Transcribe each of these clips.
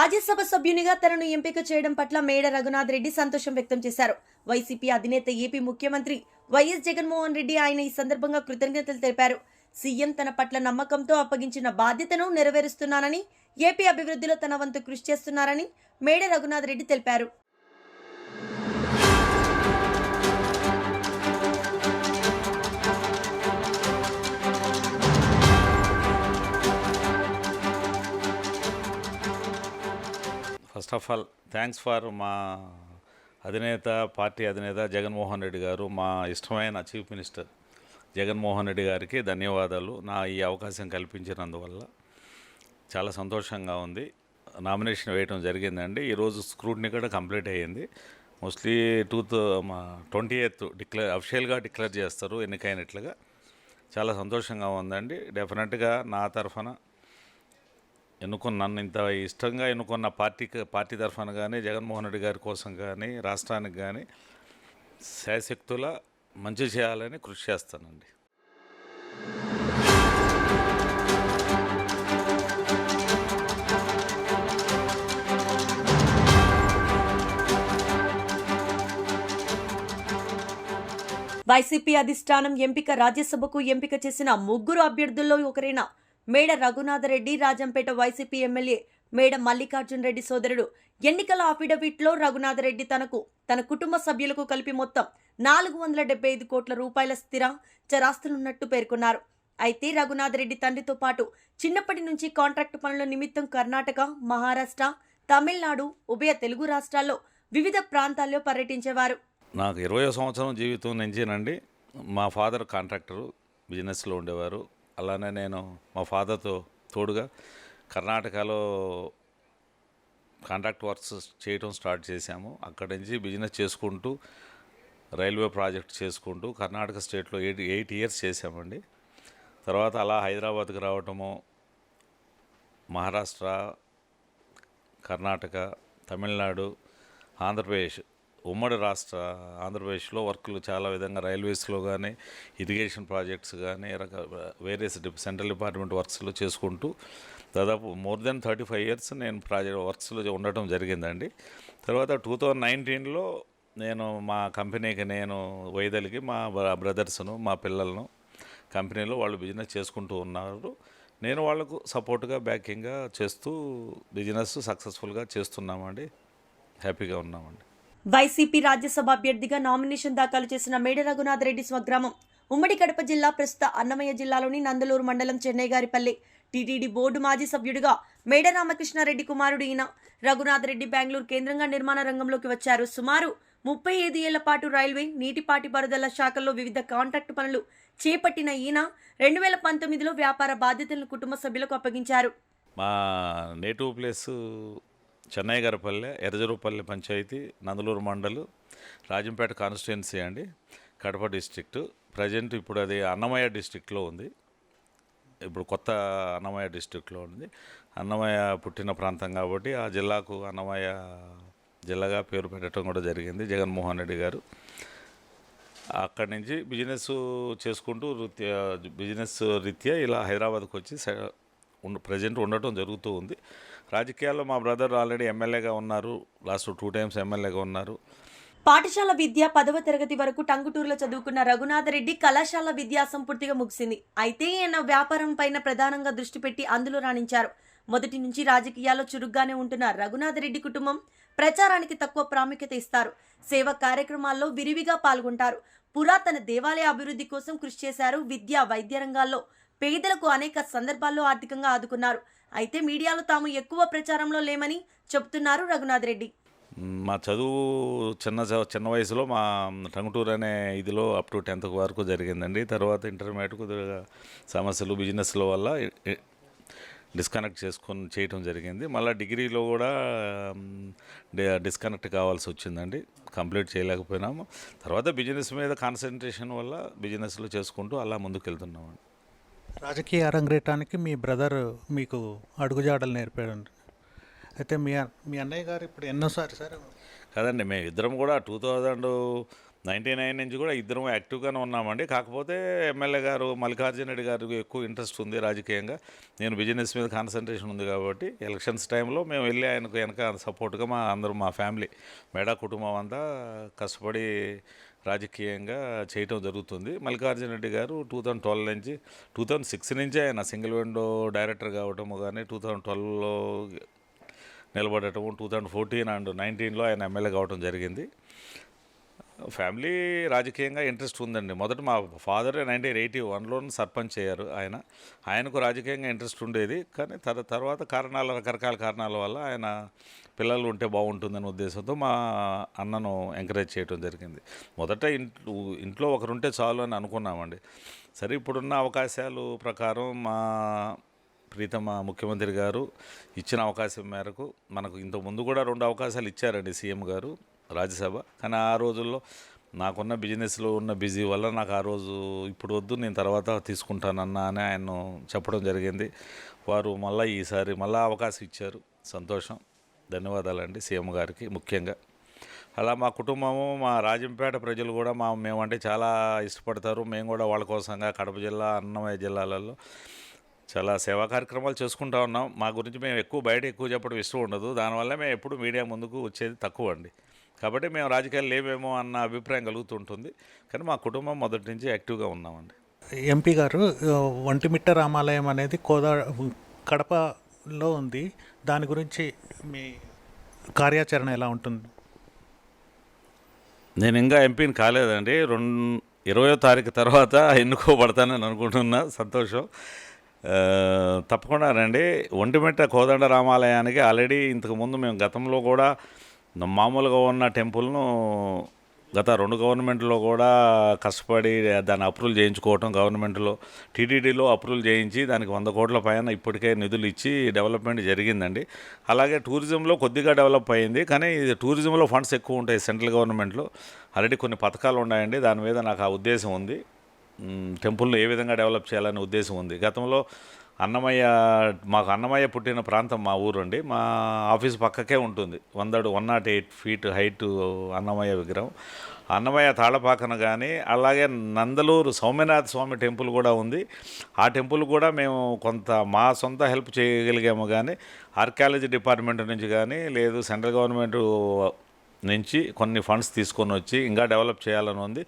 రాజ్యసభ సభ్యునిగా తనను ఎంపిక చేయడం పట్ల మేడ రఘునాథ్ రెడ్డి సంతోషం వ్యక్తం చేశారు. వైసీపీ అధినేత ఏపీ ముఖ్యమంత్రి వైఎస్ జగన్మోహన్ రెడ్డి ఆయన ఈ సందర్భంగా కృతజ్ఞతలు తెలిపారు. సీఎం తన పట్ల నమ్మకంతో అప్పగించిన బాధ్యతను నెరవేరుస్తున్నానని ఏపీ అభివృద్ధిలో తన వంతు కృషి చేస్తున్నారని మేడ రఘునాథ్ రెడ్డి తెలిపారు. First of all thanks for మా అధినేత పార్టీ అధినేత జగన్మోహన్ రెడ్డి గారు మా ఇష్టమైన చీఫ్ మినిస్టర్ జగన్మోహన్ రెడ్డి గారికి ధన్యవాదాలు. నా ఈ అవకాశం కల్పించినందువల్ల చాలా సంతోషంగా ఉంది. నామినేషన్ వేయటం జరిగిందండి. ఈరోజు స్క్రూట్ని కూడా కంప్లీట్ అయ్యింది. మోస్ట్లీ టూత్ మా ట్వంటీ ఎయిత్ డిక్లేర్ అఫిషియల్గా డిక్లేర్ చేస్తారు ఎన్నికైనట్లుగా. చాలా సంతోషంగా ఉందండి. డెఫినెట్గా నా తరఫున ఎన్నుకున్న నన్ను ఇంత ఇష్టంగా ఎన్నుకున్న పార్టీకి పార్టీ తరఫున కానీ జగన్మోహన్ రెడ్డి గారి కోసం కానీ రాష్ట్రానికి కానీ శాశక్తుల మంచి చేయాలని కృషి చేస్తానండి. వైసీపీ అధిష్టానం ఎంపిక రాజ్యసభకు ఎంపిక చేసిన ముగ్గురు అభ్యర్థుల్లో ఒకరైన మేడ రఘునాథరెడ్డి రాజంపేట వైసీపీ ఎమ్మెల్యే మేడ మల్లికార్జున్ రెడ్డి సోదరుడు. ఎన్నికల అఫిడవిట్లో రఘునాథరెడ్డి తనకు తన కుటుంబ సభ్యులకు కలిపి మొత్తం నాలుగు వందల డెబ్బై ఐదు కోట్ల రూపాయల స్థిర చరాస్తులున్నట్టు పేర్కొన్నారు. అయితే రఘునాథరెడ్డి తండ్రితో పాటు చిన్నప్పటి నుంచి కాంట్రాక్టు పనుల నిమిత్తం కర్ణాటక మహారాష్ట్ర తమిళనాడు ఉభయ తెలుగు రాష్ట్రాల్లో వివిధ ప్రాంతాల్లో పర్యటించేవారు. నాకు ఇరవై సంవత్సరం జీవితం నుంచేనండి. మా ఫాదర్ కాంట్రాక్టరు బిజినెస్లో ఉండేవారు. అలానే నేను మా ఫాదర్తో తోడుగా కర్ణాటకలో కాంట్రాక్ట్ వర్క్స్ చేయటం స్టార్ట్ చేశాము. అక్కడి నుంచి బిజినెస్ చేసుకుంటూ రైల్వే ప్రాజెక్ట్ చేసుకుంటూ కర్ణాటక స్టేట్లో ఎయిట్ ఎయిట్ ఇయర్స్ చేశామండి. తర్వాత అలా హైదరాబాద్కి రావటము మహారాష్ట్ర కర్ణాటక తమిళనాడు ఆంధ్రప్రదేశ్ ఉమ్మడి రాష్ట్ర ఆంధ్రప్రదేశ్లో వర్కులు చాలా విధంగా రైల్వేస్లో కానీ ఇరిగేషన్ ప్రాజెక్ట్స్ కానీ రక వేరియస్ డిప్ సెంట్రల్ డిపార్ట్మెంట్ వర్క్స్లో చేసుకుంటూ దాదాపు more than thirty five years నేను ప్రాజెక్ట్ వర్క్స్లో ఉండటం జరిగిందండి. తర్వాత టూ థౌజండ్ నైన్టీన్లో నేను మా కంపెనీకి నేను వైదలికి మా బ్రదర్స్ను మా పిల్లలను కంపెనీలో వాళ్ళు బిజినెస్ చేసుకుంటూ ఉన్నారు. నేను వాళ్ళకు సపోర్ట్గా బ్యాకింగ్గా చేస్తూ బిజినెస్ సక్సెస్ఫుల్గా చేస్తున్నామండి. హ్యాపీగా ఉన్నామండి. వైసీపీ రాజ్యసభ అభ్యర్థిగా నామినేషన్ దాఖలు చేసిన మేడ రఘునాథ్ రెడ్డి స్వగ్రామం. ఉమ్మడి కడప జిల్లా ప్రస్తుత అన్నమయ్య జిల్లాలోని నందలూరు మండలం చెన్నైగారిపల్లి టీటీడీ బోర్డు మాజీ సభ్యుడిగా మేడ రామకృష్ణారెడ్డి కుమారుడు ఈయన. రఘునాథ్ రెడ్డి బెంగళూరు కేంద్రంగా నిర్మాణ రంగంలోకి వచ్చారు. సుమారు ముప్పై ఐదు ఏళ్ళ పాటు రైల్వే నీటిపాటిపారుదల శాఖల్లో వివిధ కాంట్రాక్టు పనులు చేపట్టిన ఈయన రెండు వేల పంతొమ్మిదిలో వ్యాపార బాధ్యతలను కుటుంబ సభ్యులకు అప్పగించారు. మా native place Chennai Garipalle panchayat Nandalur mandal Rajampet constituency అండి కడప డిస్టిక్ట్ ప్రజెంట్ ఇప్పుడు అది అన్నమయ్య డిస్టిక్లో ఉంది. ఇప్పుడు కొత్త అన్నమయ్య డిస్ట్రిక్ట్లో ఉంది. అన్నమయ్య పుట్టిన ప్రాంతం కాబట్టి ఆ జిల్లాకు అన్నమయ్య జిల్లాగా పేరు పెట్టడం కూడా జరిగింది జగన్మోహన్ రెడ్డి గారు. అక్కడి నుంచి బిజినెస్ చేసుకుంటూ వృత్తి బిజినెస్ రీత్యా ఇలా హైదరాబాద్కి వచ్చి ఉండ ప్రజెంట్ ఉండటం జరుగుతూ ఉంది. రాజకీయాల్లో మా బ్రదర్ ఆల్రెడీ ఎమ్మెల్యేగా ఉన్నారు. లాస్ట్ టూ టైమ్స్ ఎమ్మెల్యేగా ఉన్నారు. పాఠశాల విద్య పదవ తరగతి వరకు టంగుటూరులో చదువుకున్న రఘునాథరెడ్డి కళాశాల విద్యా సంపూర్తిగా ముగిసింది. అయితే ఈయన వ్యాపారం పైన ప్రధానంగా దృష్టి పెట్టి అందులో రాణించారు. మొదటి నుంచి రాజకీయాల్లో చురుగ్గానే ఉంటున్న రఘునాథరెడ్డి కుటుంబం ప్రచారానికి తక్కువ ప్రాముఖ్యత ఇస్తారు. సేవ కార్యక్రమాల్లో విరివిగా పాల్గొంటారు. పురాతన దేవాలయ అభివృద్ధి కోసం కృషి చేశారు విద్య వైద్య రంగాల్లో. పేదలకు అనేక సందర్భాల్లో ఆర్థికంగా ఆదుకున్నారు. అయితే మీడియాలో తాము ఎక్కువ ప్రచారంలో లేమని చెబుతున్నారు రఘునాథ్ రెడ్డి. మా చదువు చిన్న చ- చిన్న వయసులో మా టంగుటూరు అనే ఇదిలో అప్ టు టెన్త్ వరకు జరిగిందండి. తర్వాత ఇంటర్మీడియట్ కొద్దిగా సమస్యలు బిజినెస్ల వల్ల డిస్కనెక్ట్ చేసుకొని చేయటం జరిగింది. మళ్ళీ డిగ్రీలో కూడా డిస్కనెక్ట్ కావాల్సి వచ్చిందండి. కంప్లీట్ చేయలేకపోయినాము. తర్వాత బిజినెస్ మీద కాన్సన్ట్రేషన్ వల్ల బిజినెస్లో చేసుకుంటూ అలా ముందుకు వెళ్తున్నామండి రాజకీయ అరంగేటానికి మీ బ్రదర్ మీకు అడుగుజాడలు నేర్పాడు అయితే మీ మీ అన్నయ్య గారు ఇప్పుడు ఎన్నోసారి సార్? కదండి మేము ఇద్దరం కూడా టూ థౌజండ్ నైంటీ నైన్ నుంచి కూడా ఇద్దరం యాక్టివ్గానే ఉన్నామండి. కాకపోతే ఎమ్మెల్యే గారు మల్లికార్జున రెడ్డి గారికి ఎక్కువ ఇంట్రెస్ట్ ఉంది రాజకీయంగా. నేను బిజినెస్ మీద కాన్సన్ట్రేషన్ ఉంది కాబట్టి ఎలక్షన్స్ టైంలో మేము వెళ్ళి ఆయనకు వెనక సపోర్ట్గా మా అందరూ మా ఫ్యామిలీ మేడా కుటుంబం అంతా కష్టపడి రాజకీయంగా చేయటం జరుగుతుంది. Mallikarjuna Reddy garu two thousand twelve నుంచి టూ థౌజండ్ సిక్స్ నుంచి ఆయన సింగిల్ విండో డైరెక్టర్ కావటము కానీ టూ థౌజండ్ ట్వెల్వ్లో నిలబడటము టూ థౌజండ్ ఫోర్టీన్ అండ్ నైన్టీన్లో ఆయన ఎమ్మెల్యే కావటం జరిగింది. ఫ్యామిలీ రాజకీయంగా ఇంట్రెస్ట్ ఉందండి. మొదట మా ఫాదర్ నైన్టీన్ ఎయిటీ వన్లో సర్పంచ్ అయ్యారు ఆయన. ఆయనకు రాజకీయంగా ఇంట్రెస్ట్ ఉండేది. కానీ తర్వాత కారణాల రకరకాల కారణాల వల్ల ఆయన పిల్లలు ఉంటే బాగుంటుందనే ఉద్దేశంతో మా అన్నను ఎంకరేజ్ చేయడం జరిగింది. మొదట ఇంట్లో ఇంట్లో ఒకరుంటే చాలు అని అనుకున్నామండి. సరే ఇప్పుడున్న అవకాశాలు ప్రకారం మా ప్రీతమ ముఖ్యమంత్రి గారు ఇచ్చిన అవకాశం మేరకు మనకు ఇంతకు ముందు కూడా రెండు అవకాశాలు ఇచ్చారండి సీఎం గారు రాజ్యసభ. కానీ ఆ రోజుల్లో నాకున్న బిజినెస్లో ఉన్న బిజీ వల్ల నాకు ఆ రోజు ఇప్పుడు వద్దు నేను తర్వాత తీసుకుంటానన్నా అని ఆయన చెప్పడం జరిగింది. వారు మళ్ళీ ఈసారి మళ్ళీ అవకాశం ఇచ్చారు. సంతోషం. ధన్యవాదాలండి సీఎం గారికి ముఖ్యంగా. అలా మా కుటుంబము మా రాజంపేట ప్రజలు కూడా మా మేమంటే చాలా ఇష్టపడతారు. మేము కూడా వాళ్ళ కోసంగా కడప జిల్లా అన్నమయ్య జిల్లాలలో చాలా సేవా కార్యక్రమాలు చేసుకుంటా ఉన్నాం. మా గురించి మేము ఎక్కువ బయట ఎక్కువ చెప్పడం ఇష్టం ఉండదు. దానివల్ల మేము ఎప్పుడు మీడియా ముందుకు వచ్చేది తక్కువ అండి. కాబట్టి మేము రాజకీయాలు లేవేమో అన్న అభిప్రాయం కలుగుతుంటుంది. కానీ మా కుటుంబం మొదటి నుంచి యాక్టివ్గా ఉన్నామండి. ఎంపీ గారు వంటిమిట్ట ఒంటిమిట్ట రామాలయం అనేది కోదా కడప లో ఉంది. దాని గురించి మీ కార్యాచరణ ఎలా ఉంటుంది? నేను ఇంకా ఎంపీని కాలేదండి. రెండు ఇరవయో తారీఖు తర్వాత ఎన్నుకోబడతానని అనుకుంటున్నా. సంతోషం. తప్పకుండా రండి. ఒంటిమిట్ట కోదండ రామాలయానికి ఆల్రెడీ ఇంతకుముందు మేము గతంలో కూడా మామూలుగా ఉన్న టెంపుల్ను గత రెండు గవర్నమెంట్లో కూడా కష్టపడి దాన్ని అప్రూవల్ చేయించుకోవటం గవర్నమెంట్లో టీటీడీలో అప్రూవల్ చేయించి దానికి వంద కోట్ల పైన ఇప్పటికే నిధులు ఇచ్చి డెవలప్మెంట్ జరిగిందండి. అలాగే టూరిజంలో కొద్దిగా డెవలప్ అయింది కానీ ఇది టూరిజంలో ఫండ్స్ ఎక్కువ ఉంటాయి సెంట్రల్ గవర్నమెంట్లో. ఆల్రెడీ కొన్ని పథకాలు ఉన్నాయండి దాని మీద నాకు ఆ ఉద్దేశం ఉంది. టెంపుల్ని టెంపుల్ను ఏ విధంగా డెవలప్ చేయాలనే ఉద్దేశం ఉంది. గతంలో అన్నమయ్య మాకు అన్నమయ్య పుట్టిన ప్రాంతం మా ఊరండి. మా ఆఫీస్ పక్కకే ఉంటుంది. వందడు one naught eight feet height Annamayya విగ్రహం. అన్నమయ్య తాళపాకన కానీ అలాగే నందలూరు సౌమ్యనాథ స్వామి టెంపుల్ కూడా ఉంది. ఆ టెంపుల్ కూడా మేము కొంత మా సొంత హెల్ప్ చేయగలిగాము కానీ ఆర్కియాలజీ డిపార్ట్మెంట్ నుంచి కానీ లేదు సెంట్రల్ గవర్నమెంట్ నుంచి కొన్ని ఫండ్స్ తీసుకొని వచ్చి ఇంకా డెవలప్ చేయాలని ఉంది.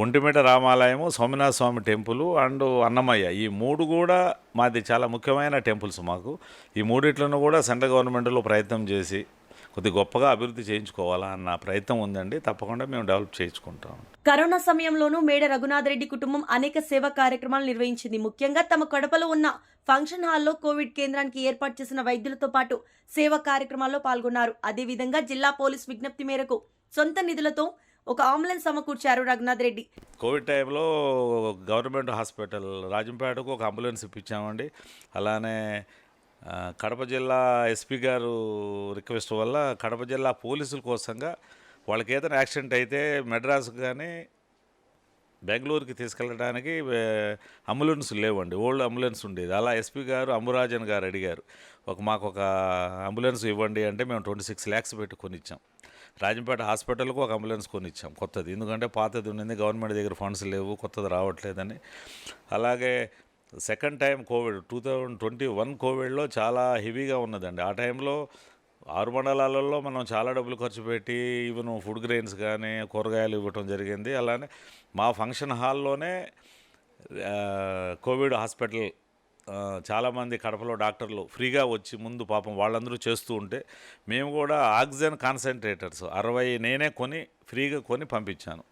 ఒంటిమిట రామాలయము సోమనాథ స్వామి టెంపుల్ అండ్ అన్నమయ్య. ఈ మూడు కూడా మాది చాలా ముఖ్యమైన టెంపుల్స్ మాకు. ఈ మూడిట్లను కూడా సెంట్రల్ గవర్నమెంట్లో ప్రయత్నం చేసి కొద్ది గొప్పగా అభివృద్ధి చేయించుకోవాలా అన్న ప్రయత్నం ఉందండి. తప్పకుండా మేము డెవలప్ చేయించుకుంటాం. కరోనా సమయంలోనూ మేడ రఘునాథ్ రెడ్డి కుటుంబం అనేక సేవా కార్యక్రమాలు నిర్వహించింది. ముఖ్యంగా తమ కడపలో ఉన్న ఫంక్షన్ హాల్లో కోవిడ్ కేంద్రానికి ఏర్పాటు చేసిన వైద్యులతో పాటు సేవా కార్యక్రమాల్లో పాల్గొన్నారు. అదేవిధంగా జిల్లా పోలీస్ విజ్ఞప్తి మేరకు సొంత నిధులతో ఒక అంబులెన్స్ సమకూర్చారు రఘునాథ్ రెడ్డి. కోవిడ్ టైంలో గవర్నమెంట్ హాస్పిటల్ రాజంపేటకు ఒక అంబులెన్స్ ఇప్పించామండి. అలానే కడప జిల్లా ఎస్పీ గారు రిక్వెస్ట్ వల్ల కడప జిల్లా పోలీసుల కోసంగా వాళ్ళకి ఏదైనా యాక్సిడెంట్ అయితే మెడ్రాస్ కానీ బెంగళూరుకి తీసుకెళ్ళడానికి అంబులెన్స్ లేవండి. ఓల్డ్ అంబులెన్స్ ఉండేది. అలా ఎస్పీ గారు అంబురాజన్ గారు అడిగారు ఒక మాకు ఒక అంబులెన్స్ ఇవ్వండి అంటే మేము ట్వంటీ సిక్స్ ల్యాక్స్ పెట్టి కొనిచ్చాం. రాజంపేట హాస్పిటల్కు ఒక అంబులెన్స్ కొనిచ్చాం. కొత్తది. ఎందుకంటే పాతది ఉండింది. గవర్నమెంట్ దగ్గర ఫండ్స్ లేవు. కొత్తది రావట్లేదని. అలాగే second time covid two thousand twenty one కోవిడ్లో చాలా హెవీగా ఉన్నదండి. ఆ టైంలో ఆరు మండలాలలో మనం చాలా డబ్బులు ఖర్చు పెట్టి ఈవెన్ ఫుడ్ గ్రెయిన్స్ కానీ కూరగాయలు ఇవ్వటం జరిగింది. అలానే మా ఫంక్షన్ హాల్లోనే కోవిడ్ హాస్పిటల్ చాలామంది కడపలో డాక్టర్లు ఫ్రీగా వచ్చి ముందు పాపం వాళ్ళందరూ చేస్తూ ఉంటే మేము కూడా ఆక్సిజన్ కాన్సన్ట్రేటర్స్. అరవై నేనే కొని ఫ్రీగా కొని పంపించాను.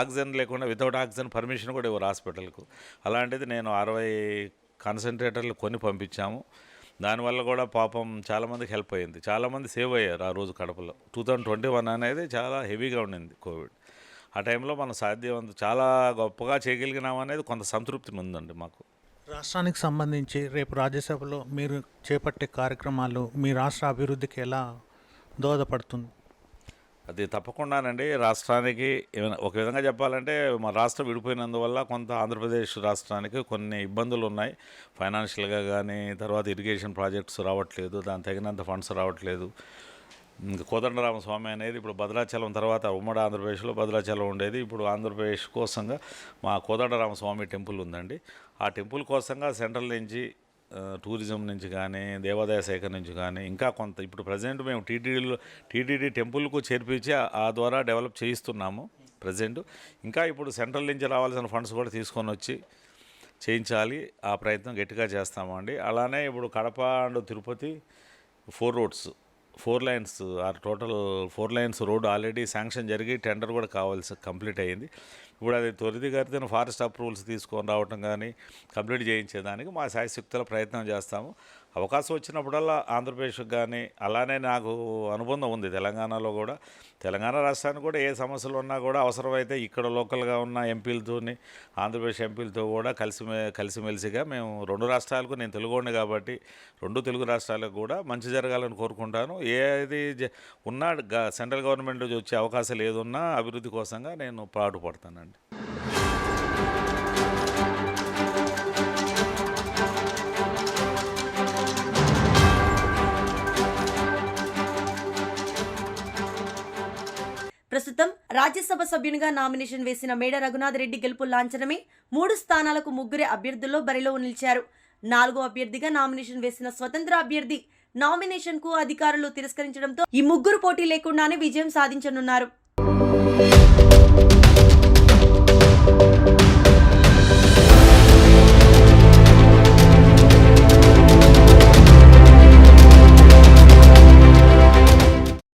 ఆక్సిజన్ లేకుండా వితౌట్ ఆక్సిజన్ పర్మిషన్ కూడా ఇవ్వరు హాస్పిటల్కు. అలాంటిది నేను అరవై కాన్సన్ట్రేటర్లు కొని పంపించాము. దానివల్ల కూడా పాపం చాలామందికి హెల్ప్ అయ్యింది చాలామంది సేవ్ అయ్యారు ఆ రోజు కడపలో. టూ థౌజండ్ ట్వంటీ వన్ అనేది చాలా హెవీగా ఉండింది కోవిడ్. ఆ టైంలో మనం సాధ్యమంత చాలా గొప్పగా చేయగలిగినాం అనేది కొంత సంతృప్తి ఉందండి మాకు. రాష్ట్రానికి సంబంధించి రేపు రాజ్యసభలో మీరు చేపట్టే కార్యక్రమాలు మీ రాష్ట్ర అభివృద్ధికి ఎలా దోహదపడుతుంది? అది తప్పకుండానండి. రాష్ట్రానికి ఏమైనా ఒక విధంగా చెప్పాలంటే మా రాష్ట్రం విడిపోయినందువల్ల కొంత ఆంధ్రప్రదేశ్ రాష్ట్రానికి కొన్ని ఇబ్బందులు ఉన్నాయి ఫైనాన్షియల్గా కానీ తర్వాత ఇరిగేషన్ ప్రాజెక్ట్స్ రావట్లేదు. దాని తగినంత ఫండ్స్ రావట్లేదు. ఇంకా కోదండరామ స్వామి అనేది ఇప్పుడు భద్రాచలం తర్వాత ఉమ్మడి ఆంధ్రప్రదేశ్లో భద్రాచలం ఉండేది. ఇప్పుడు ఆంధ్రప్రదేశ్ కోసంగా మా కోదండరామస్వామి టెంపుల్ ఉందండి. ఆ టెంపుల్ కోసంగా సెంట్రల్ నుంచి టూరిజం నుంచి కానీ దేవాదాయ శాఖ నుంచి కానీ ఇంకా కొంత ఇప్పుడు ప్రజెంట్ మేము టీటీడీలో టీటీడీ టెంపుల్కు చేర్పించి ఆ- ఆ ద్వారా డెవలప్ చేయిస్తున్నాము ప్రజెంట్. ఇంకా ఇప్పుడు సెంట్రల్ నుంచి రావాల్సిన ఫండ్స్ కూడా తీసుకొని వచ్చి చేయించాలి. ఆ ప్రయత్నం గట్టిగా చేస్తామండి. అలానే ఇప్పుడు Kadapa and Tirupati four roads four lines are total four lines road already sanction జరిగి టెండర్ కూడా కావాల్సి కంప్లీట్ అయ్యింది. ఇప్పుడు అది త్వరితగతిన ఫారెస్ట్ అప్రూవల్స్ తీసుకొని రావటం కానీ కంప్లీట్ చేయించేదానికి మా శాయశక్తుల ప్రయత్నం చేస్తాము. అవకాశం వచ్చినప్పుడల్లా ఆంధ్రప్రదేశ్కి కానీ అలానే నాకు అనుబంధం ఉంది తెలంగాణలో కూడా. తెలంగాణ రాష్ట్రానికి కూడా ఏ సమస్యలు ఉన్నా కూడా అవసరమైతే ఇక్కడ లోకల్గా ఉన్న ఎంపీలతోని ఆంధ్రప్రదేశ్ ఎంపీలతో కూడా కలిసి కలిసిమెలిసిగా మేము రెండు రాష్ట్రాలకు నేను తెలుగుండి కాబట్టి రెండు తెలుగు రాష్ట్రాలకు కూడా మంచి జరగాలని కోరుకుంటాను. ఏది జ- ఉన్నా సెంట్రల్ గవర్నమెంట్ వచ్చే అవకాశాలు ఏదున్నా అభివృద్ధి కోసంగా నేను పాటుపడతానండి. ప్రస్తుతం రాజ్యసభ సభ్యునిగా నామినేషన్ వేసిన మేడ రఘునాథ్ రెడ్డి గెలుపు లాంఛనమే మూడు స్థానాలకు ముగ్గురే అభ్యర్థుల్లో బరిలో నిలిచారు. నాలుగో అభ్యర్థిగా నామినేషన్ వేసిన స్వతంత్ర అభ్యర్థి నామినేషన్కు అధికారులు తిరస్కరించడంతో ఈ ముగ్గురు పోటీ లేకుండానే విజయం సాధించనున్నారు.